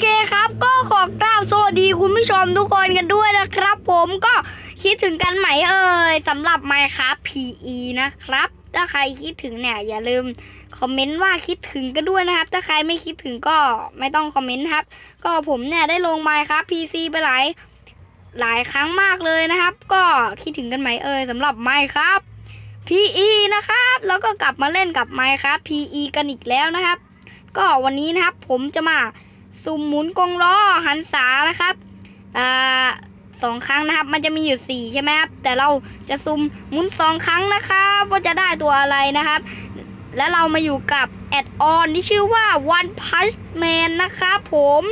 เคครับก็ขอกราบสวัสดีคุณผู้ชมทุกคนกันด้วยนะครับ ผมก็คิดถึงกันไหมเอ่ยสำหรับ Minecraft PE นะครับ ถ้าใครคิดถึงเนี่ยอย่าลืมคอมเมนต์ว่าคิดถึงกันด้วยนะครับ ถ้าใครไม่คิดถึงก็ไม่ต้องคอมเมนต์ครับ ก็ผมเนี่ยได้ลง Minecraft PC ไปหลายหลายครั้งมากเลยนะครับ ก็คิดถึงกันไหมเอ่ยสำหรับ Minecraft PE นะครับ แล้วก็กลับมาเล่นกับ Minecraft PE กันอีกแล้วนะครับ ก็วันนี้นะครับผมจะมา สุ่มหมุนกงล้อหันษานะครับอ่าสองครั้งนะครับ มันจะมีอยู่สี่ใช่ไหมครับ แต่เราจะสุ่มหมุนสองครั้งนะครับว่าจะได้ตัวอะไรนะครับ และเรามาอยู่กับแอดออนที่ชื่อว่า One Punch Man นะครับผม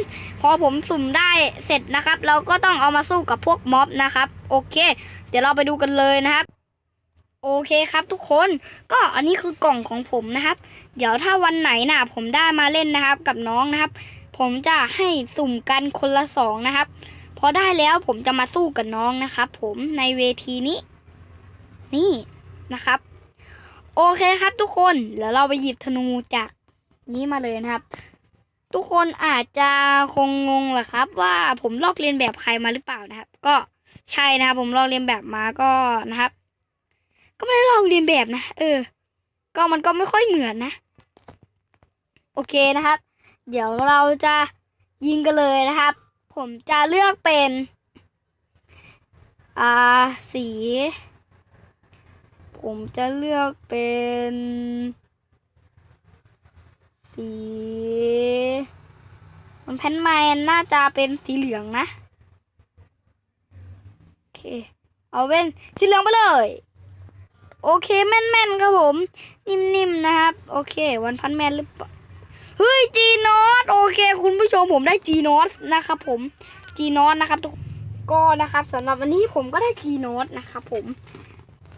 พอผมสุ่มได้เสร็จนะครับ เราก็ต้องเอามาสู้กับพวกม็อบนะครับ โอเค เดี๋ยวเราไปดูกันเลยนะครับโอเคครับทุกคนก็อันนี้คือกล่องของผมนะครับ เดี๋ยวถ้าวันไหนน่ะผมได้มาเล่นนะครับ กับน้องนะครับ ผมจะให้สุ่มกันคนละสองนะครับ พอได้แล้วผมจะมาสู้กับน้องนะครับ ผมในเวทีนี้ นี่นะครับ โอเคครับทุกคนเดี๋ยวเราไปหยิบธนูจากนี้มาเลยนะครับ ทุกคนอาจจะคงงงแหละครับ ว่าผมลอกเลียนแบบใครมาหรือเปล่านะครับ ก็ใช่นะครับ ผมลอกเลียนแบบมาก็นะครับ ก็ไม่ได้ลอกเลียนแบบนะเออ ก็มันก็ไม่ค่อยเหมือนนะ โอเคนะครับ เดี๋ยวเราจะยิงกันเลยนะครับ ผมจะเลือกเป็นอ่าสี ผมจะเลือกเป็น สีมันแพนแมนน่าจะเป็นสีเหลืองนะ โอเค เอาเป็นสีเหลืองไปเลย โอเคแม่นๆครับผม นิ่มๆนะครับ โอเค วันพันแมนหรือเปล่า เฮ้ยจีนอตโอเค คุณผู้ชมผมได้จีนอตนะครับผมจีนอตนะครับทุกก็นะครับสำหรับวันนี้ผมก็ได้จีนอตนะครับผม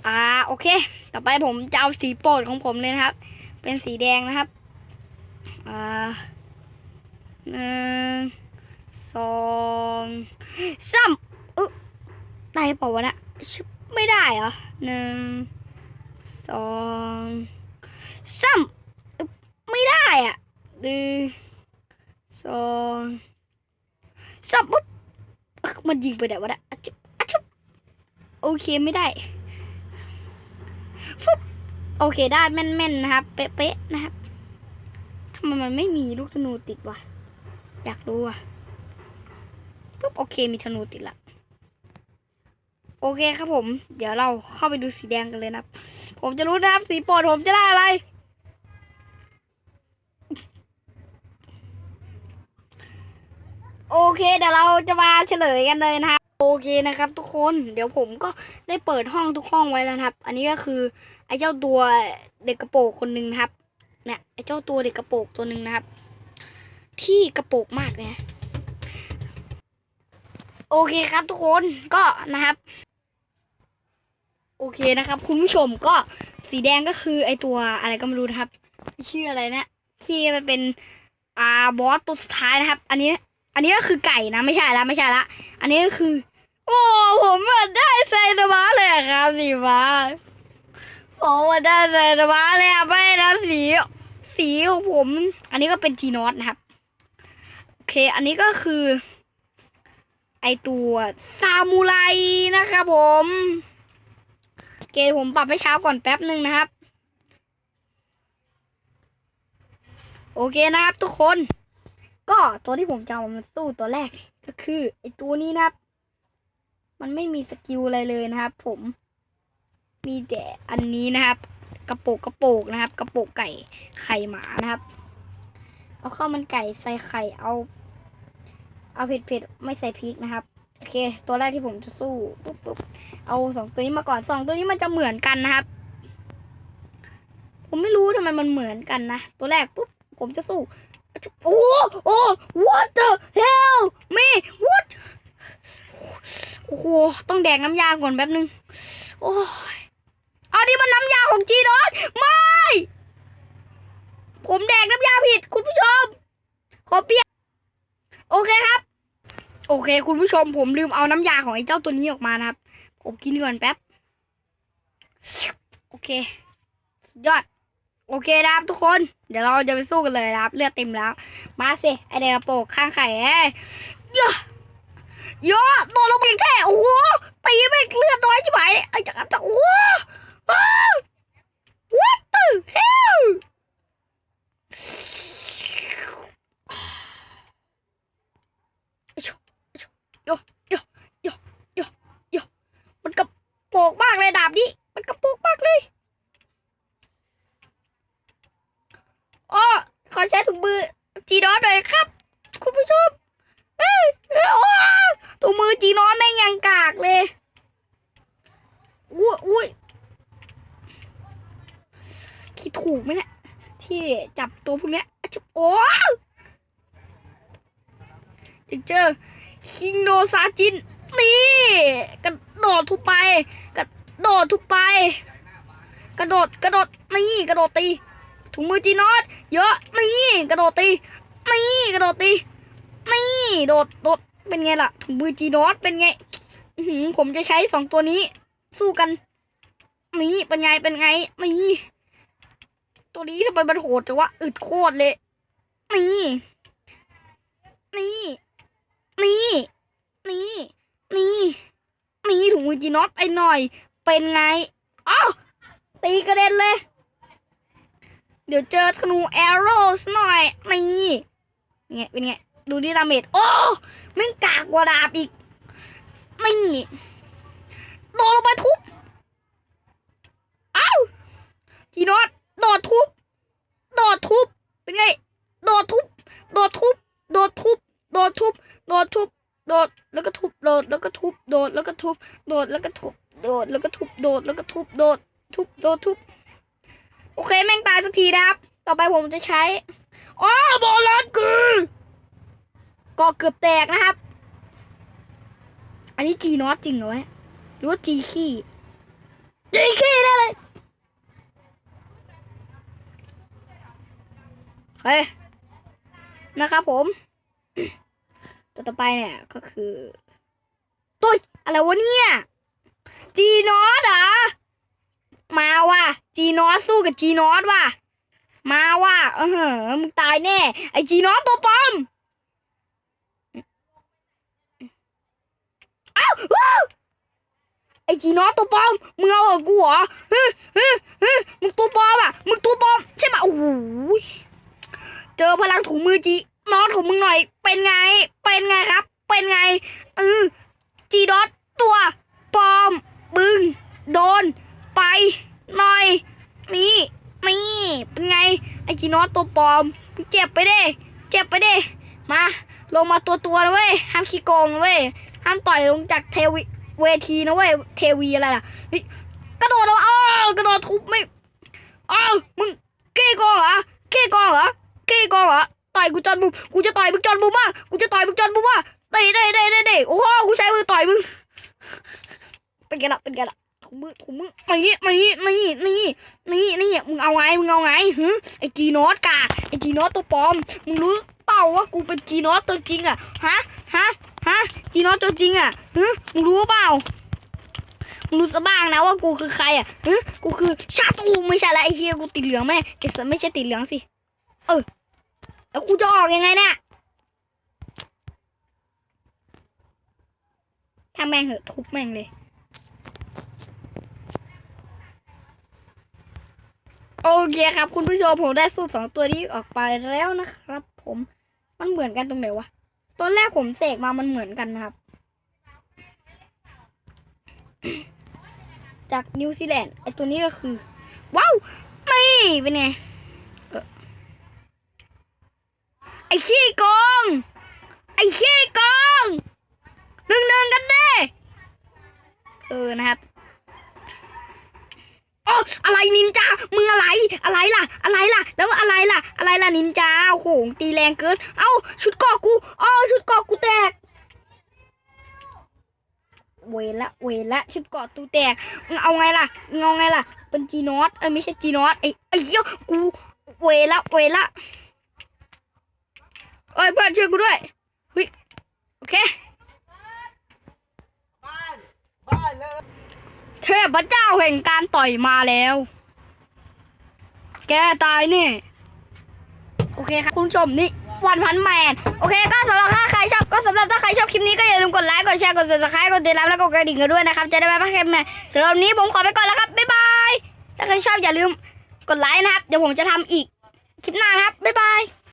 อ่าโอเค ต่อไปผมจะเอาสีโปรดของผมเลยนะครับ เป็นสีแดงนะครับอ่าหนึ่งสองสามเออได้เปล่าวะนะไม่ได้เหรอหนึ่งสองสามไม่ได้อะ หนึ่งสองสามปุ๊บมันยิงไปไหนวะเนะอะจุ๊บอะจุ๊บโอเคไม่ได้ฟุบโอเคได้แม่นๆนะครับ เป๊ะๆนะครับทำไมมันไม่มีลูกธนูติดวะอยากรู้อะปุ๊บโอเคมีธนูติดละโอเคครับผม เดี๋ยวเราเข้าไปดูสีแดงกันเลยนะครับ ผมจะรู้นะครับ สีโปรดผมจะได้อะไร โอเคเดี๋ยวเราจะมาเฉลยกันเลยนะครับโอเคนะครับ ทุกคนเดี๋ยวผมก็ได้เปิดห้องทุกห้องไว้แล้วครับ อันนี้ก็คือไอ้เจ้าตัวเด็กกระโปงคนหนึ่งครับเนี่ยไอ้เจ้าตัวเด็กกระโปงตัวหนึ่งนะครับ ที่กระโปงมากเนี่ยโอเคครับทุกคนก็นะครับ โอเคนะครับ คุณผู้ชมก็สีแดงก็คือไอตัวอะไรก็ไม่รู้นะครับชื่ออะไรนะที่มันเป็นอ่าบอสตัวสุดท้ายนะครับ อันนี้ อันนี้ก็คือไก่นะไม่ใช่ละไม่ใช่ละ อันนี้ก็คือ โอ้ผมมาได้ไซตามะเลยครับสีฟ้าผมมาได้ไซตามะเลยอะไม่นะสีสีของผม อันนี้ก็เป็นจีนอตนะครับโอเค อันนี้ก็คือ ไอตัวซามูไรนะครับผมโอเคผมปรับให้เช้าก่อนแป๊บหนึ่งนะครับ โอเคนะครับทุกคน ก็ตัวที่ผมจะเอามาสู้ตัวแรกก็คือไอตัวนี้นะครับ มันไม่มีสกิลอะไรเลยนะครับ ผม มีแต่อันนี้นะครับ กระโปกกระโปกนะครับ กระโปกไก่ไข่หมานะครับ เอาข้าวมันไก่ใส่ไข่เอา เอาเผ็ดเผ็ดไม่ใส่พริกนะครับโอเค ตัวแรกที่ผมจะสู้ปุ๊บปุ๊บเอาสองตัวนี้มาก่อนสองตัวนี้มันจะเหมือนกันนะครับ ผมไม่รู้ทำไมมันเหมือนกันนะ ตัวแรกปุ๊บผมจะสู้ โอ้โอ้ what the hell me what โอ้โห ต้องแดกน้ำยาก่อนแป๊บนึง โอ้ยเอานี่มันน้ำยาของจีนอสไม่ ผมแดกน้ำยาผิด คุณผู้ชม ขอเปลี่ยน โอเคครับ โอเค คุณผู้ชม ผมลืมเอาน้ำยาของไอ้เจ้าตัวนี้ออกมานะครับ ผมกินก่อนแป๊บ โอเค ยอด โอเคนะครับทุกคน เดี๋ยวเราจะไปสู้กันเลยนะครับ เลือดเต็มแล้ว มาสิ ไอเดกระโปกข้างไข่เอ้ยเยอะเยอะโดนลงไปแค่โอ้โหตีไม่งเลือดน้อยใช่ไหมไอ้จักรจักโอ้โหอ้าว what the hell โยโยโยโยโยมันกระโปกมากเลยดาบนี้ มันกระโปกมากเลยอ้อ ขอใช้ถุงมือจีนอสหน่อยครับ คุณผู้ชมเอ้ยเอ้โอ้ถุงมือจีนอสแม่งยังกากเลยอุ้ยอุ้ยคิดถูกไหมเนี่ยที่จับตัวพวกเนี้ยอะจะโอ้จะเจอคิงโนซาจินนี่กระโดดทุบไปกระโดดทุบไป กระโดดกระโดดนี่กระโดดตี ถุงมือจีนอสเยอะนี่กระโดดตีนี่กระโดดตีนี่โดดโดดเป็นไงล่ะ ถุงมือจีนอสเป็นไงอื้อหือผมจะใช้สองตัวนี้ สู้กันนี่เป็นไงเป็นไงนี่ตัวนี้ทำไมมันโหดจังวะอึดโคตรเลยนี่นี่นี่นี่นี่นี่ถุงมือจีนอตไปหน่อย เป็นไงอ้าวตีกระเด็น เดี๋ยวเจอธนูแอโร่สหน่อยนี่ไงเป็นไง ดูดิดาเมจโอ้แม่กากกว่าดาบอีกนี่โดดลงไปทุบอ้าวจีนอตโดดทุบโดดทุบเป็นไงโดดทุบโดดทุบโดดทุบโดดทุบโดดทุบโดดแล้วก็ทุบโดดแล้วก็ทุบโดดแล้วก็ทุบโดดแล้วก็ทุบโดดแล้วก็ทุบโดดแล้วก็ทุบโดดทุบโดดทุบ โอเคแม่งตายสักทีนะครับ ต่อไปผมจะใช้อ๋อบอลลอนคือก็เกือบแตกนะครับ อันนี้จีนอตจริงเหรอเนี่ยหรือว่าจีขี้จีขี้ได้เลยโอเคนะครับผมตัวต่อไปเนี่ยก็คือตุ้ยอะไรวะเนี่ย จีนอสอะ จีนอสสู้กับจีนอสว่ะ มาว่ะเออเหอมึงตายแน่ ไอจีนอสตัวปลอมอ้าวไอจีนอสตัวปลอมมึงเอาเหรอกูเหรอเฮ้ยเฮ้ยมึงตัวปลอมอะมึงตัวปลอมใช่ไหมโอ้โหเจอพลังถุงมือจีนอสของมึงหน่อย เป็นไง เป็นไงครับ เป็นไงเออจีนอสตัวปลอมบึงโดนไป หน่อย นี่ นี่ เป็นไง ไอจีนอสตัวปลอมมึงเจ็บไปเด้ เจ็บไปเด้ มา ลงมาตัวตัวๆนะเว้ย ห้ามขี้โกงนะเว้ย ห้ามต่อยลงจากเทวีเวทีนะเว้ย เทวีอะไรล่ะกระโดดแล้วอ้าวกระโดดทุบไม่อ้าวมึงเก้กองเหรอเก้กองเหรอเก้กองเหรอต่อยกูจอนบุมกูจะต่อยมึงจอนบุมมากกูจะต่อยมึงจอนบุมมากเตะเตะเตะเตะโอ้โหกูใช้มือต่อยมึงเป็นไงล่ะเป็นไงล่ะ ถุงมือถุงมือนี่นี่นี่นี่นี่นี่มึงเอาไงมึงเอาไงฮึไอจีโนอตกาไอจีโนอตตัวปลอมมึงรู้เปล่าว่ากูเป็นจีโนอตตัวจริงอะฮะฮะฮะจีโนอตตัวจริงอะฮึมึงรู้เปล่ามึงรู้ซะบ้างนะว่ากูคือใครอะฮึกูคือชาตูไม่ใช่ละไอเฮียกูติดเหลืองแม่ไอสัตว์ไม่ใช่ติดเหลืองสิเออแล้วกูจะออกยังไงเนี่ยถ้าแม่งเหอะทุบแม่งเลย โอเคครับ คุณผู้ชมผมได้สูตรสองตัวนี้ออกไปแล้วนะครับ ผมมันเหมือนกันตรงไหนวะตอนแรกผมเสกมามันเหมือนกันนะครับ จากนิวซีแลนด์ไอตัวนี้ก็คือ ว้าวนี่เป็นไงไอขี้โกงไอขี้โกงหนึ่งหนึ่งกันเด้เออนะครับ อะไรนินจา มึงอะไร อะไรล่ะ อะไรล่ะ แล้วอะไรล่ะ อะไรล่ะนินจา โอ้โห ตีแรงเกิน เอ้า ชุดเกาะกูอ๋อชุดเกาะกูแตก เวละ เวละ ชุดเกาะตูแตกมึงเอาไงล่ะมึงเอาไงล่ะ เป็นจีนอสเอ้ไม่ใช่จีนอสไอ้ไอ้เหี้ยกู เวละ เวละเอ้ยเพื่อนช่วยกูด้วยเฮ้ยโอเค บ้าน บ้านเลย เทพเจ้าแห่งการต่อยมาแล้ว แกตายนี่ โอเคครับคุณผู้ชมนี่วันพันแมนโอเคก็สำหรับถ้าใครชอบก็สำหรับถ้าใครชอบคลิปนี้ก็อย่าลืมกดไลค์กดแชร์กด subscribe กดติดตามแล้วก็กดกระดิ่งกันด้วยนะครับจะได้ไม่พลาดคลิปใหม่สำหรับวันนี้ผมขอไปก่อนแล้วครับบ๊ายบายถ้าใครชอบอย่าลืมกดไลค์นะครับ เดี๋ยวผมจะทำอีกคลิปหน้านะครับบ๊ายบาย